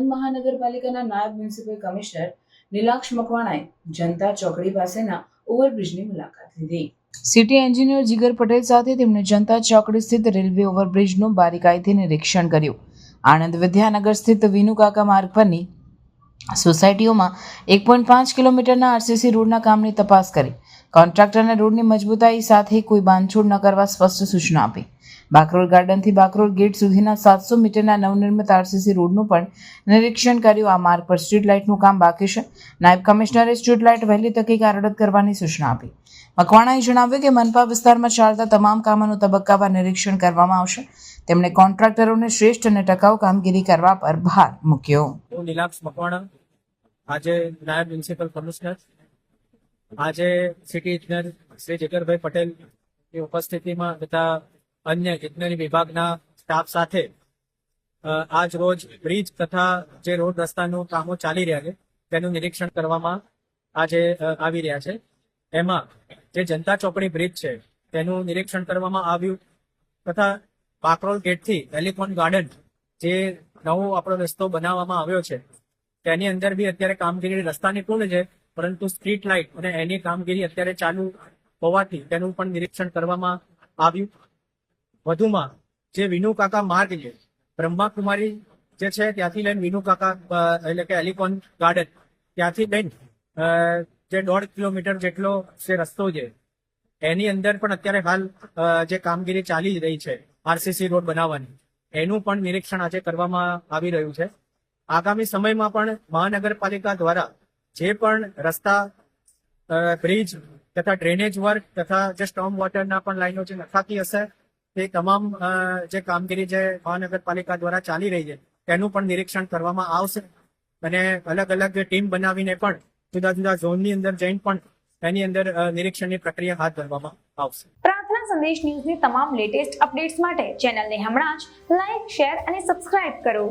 આણંદ મહાનગરપાલિકાના નાયબ municipal commissioner નીલાક્ષ મકવાણાએ જનતા ચોકડી પાસેના ઓવરબ્રિજની મુલાકાત લીધી. સિટી એન્જિનિયર જીગર પટેલ સાથે તેમણે જનતા ચોકડી સ્થિત રેલવે ઓવરબ્રિજનું બારીકાઈથી નિરીક્ષણ કર્યું. આણંદ વિદ્યાનગર સ્થિત વિનુકાકા માર્ગ પરની સોસાયટીઓમાં એક પોઈન્ટ પાંચ કિલોમીટરના આરસીસી રોડના કામની તપાસ કરી. કોન્ટ્રાક્ટરને રોડની મજબૂતાઈ સાથે કોઈ બાંધછોડ ન કરવા સ્પષ્ટ સૂચના આપી. બાકરોલ ગાર્ડનથી બાકરોલ ગેટ સુધીના સાતસો મીટરના નવનિર્મિત આરસીસી રોડનું પણ નિરીક્ષણ કર્યું. આ માર્ગ પર સ્ટ્રીટ લાઇટનું કામ બાકી છે. નાયબ કમિશનરે સ્ટ્રીટ લાઇટ વહેલી તકે કાર્યરત કરવાની સૂચના આપી. મકવાણાએ જણાવ્યું કે મનપા વિસ્તારમાં ચાલતા તમામ કામોનું તબક્કાવાર નિરીક્ષણ કરવામાં આવશે. તેમણે કોન્ટ્રાક્ટરોને શ્રેષ્ઠ અને ટકાઉ કામગીરી કરવા પર ભાર મૂક્યો. નિલાક્ષ મકવાણા, આજે નાયબ મ્યુનિસિપલ કમિશનર, આજે સિટી ઇજનેર શ્રી જગરભાઈ પટેલની ઉપસ્થિતિમાં તથા અન્ય ઇજનેરી વિભાગના સ્ટાફ સાથે આજ રોજ બ્રિજ તથા જે રોડ રસ્તાનું કામો ચાલી રહ્યા છે, તેનું નિરીક્ષણ કરવામાં આજે આવી રહ્યા છે. એમાં જે જનતા ચોકડી બ્રિજ છે, તેનું નિરીક્ષણ કરવામાં આવ્યું તથા પાકરોલ ગેટથી એલિફોન ગાર્ડન જે નવો આપણો રસ્તો બનાવવામાં આવ્યો છે, તેની અંદર બી અત્યારે કામગીરી રસ્તાની પૂર્ણ છે, પરંતુ સ્ટ્રીટ લાઇટ અને એની કામગીરી અત્યારે ચાલુ હોવાથી તેનું પણ નિરીક્ષણ કરવામાં આવ્યું. વધુમાં જે વિનુ કાકા માર્ગ છે, બ્રહ્માકુમારી જે છે ત્યાંથી લઈને વિનુ કાકા એટલે કે એલિકોન ગાર્ડન, ત્યાંથી લઈને જે દોઢ કિલોમીટર જેટલો જે રસ્તો છે, એની અંદર પણ અત્યારે હાલ જે કામગીરી ચાલી રહી છે, આરસીસી રોડ બનાવવાની, એનું પણ નિરીક્ષણ આજે કરવામાં આવી રહ્યું છે. આગામી સમયમાં પણ મહાનગરપાલિકા દ્વારા જે પણ રસ્તા બ્રિજ તથા ડ્રેનેજ વર્ક તથા જે સ્ટોમ વોટરના પણ લાઈનો જે નખાતી હશે. તે તમામ જે કામગીરી જે મહાનગરપાલિકા દ્વારા ચાલી રહી છે, તેનું પણ નિરીક્ષણ કરવામાં આવશે. અને અલગ અલગ ટીમ બનાવીને પણ જુદા જુદા ઝોનની અંદર જઈને પણ તેની અંદર નિરીક્ષણની પ્રક્રિયા હાથ ધરવામાં આવશે. પ્રાર્થના સંદેશ ન્યૂઝની તમામ લેટેસ્ટ અપડેટ્સ માટે ચેનલને હમણાં જ લાઈક, શેર અને સબસ્ક્રાઇબ કરો.